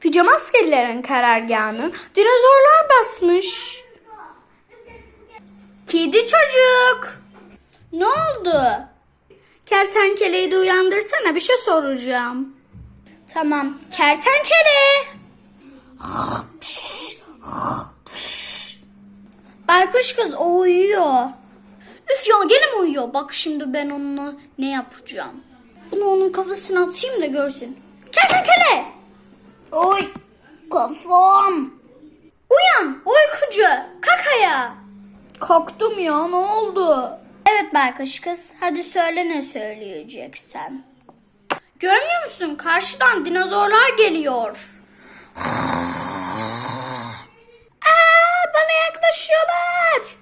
Pijama askerilerin karargahını dinozorlar basmış. Kedi çocuk. Ne oldu? Kertenkeleyi de uyandırsana bir şey soracağım. Tamam. Kertenkele. Baykuş kız o uyuyor. Üf ya gene mi uyuyor? Bak şimdi ben onunla ne yapacağım. Bunu onun kafasına atayım da görsün. Kertenkele. Kafam. Uyan uykucu. Kakaya. Kalktım ya ne oldu? Evet Berkaş kız hadi söyle ne söyleyeceksen. Görmüyor musun karşıdan dinozorlar geliyor. Aa, bana yaklaşıyorlar.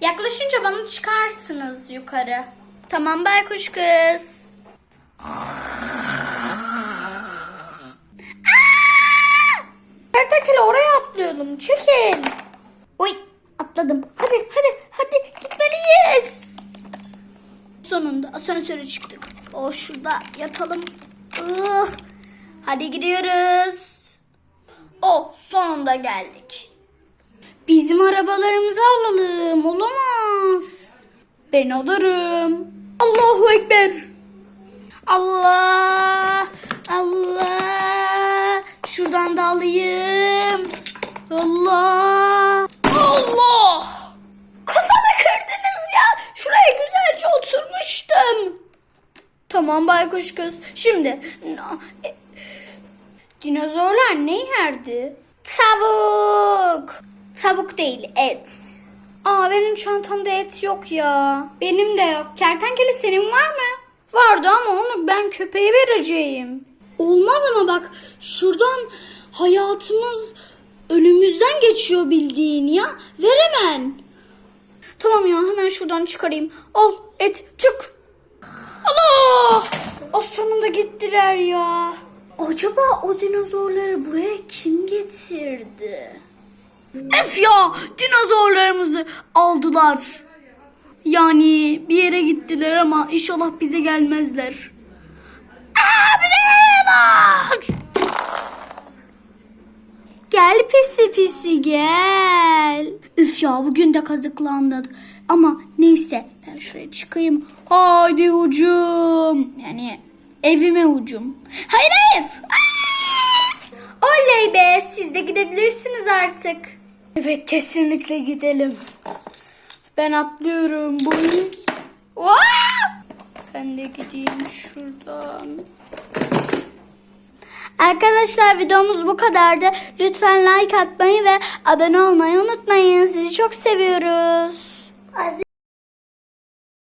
Yaklaşınca bana çıkarsınız yukarı. Tamam Berkuş kız. Atlayalım. Çekil. Oy atladım. Hadi hadi hadi gitmeliyiz. Sonunda asansöre çıktık. O şurada yatalım. Ah, Hadi gidiyoruz. Oh sonunda geldik. Bizim arabalarımızı alalım. Olamaz. Ben alırım. Allahu Ekber. Allah. Allah. Şuradan da alayım. Allah. Allah. Kafamı kırdınız ya. Şuraya güzelce oturmuştum. Tamam baykuş kız. Şimdi e, dinozorlar ne yerdi? Tavuk. Tavuk değil et. Aa benim çantamda et yok ya. Benim de yok. Kertenkele senin var mı? Vardı ama onu ben köpeğe vereceğim. Olmaz ama bak şuradan hayatımız ölümüzden geçiyor bildiğin ya. Ver hemen. Tamam ya hemen şuradan çıkarayım. Al et çık. Allah! O sonunda gittiler ya. Acaba o dinozorları buraya kim getirdi? Ef ya dinozorlarımızı aldılar. Yani bir yere gittiler ama inşallah bize gelmezler. Aa, bize geliyorlar. Gel pisi pisi gel. Üf ya bugün de kazıklandık. Ama neyse ben şuraya çıkayım. Haydi ucum. Yani evime ucum. Hayır hayır. Aa! Oley be siz de gidebilirsiniz artık. Evet kesinlikle gidelim. Ben atlıyorum. Aa! Ben de gideyim şuradan. Arkadaşlar videomuz bu kadardı. Lütfen like atmayı ve abone olmayı unutmayın. Sizi çok seviyoruz. Hadi.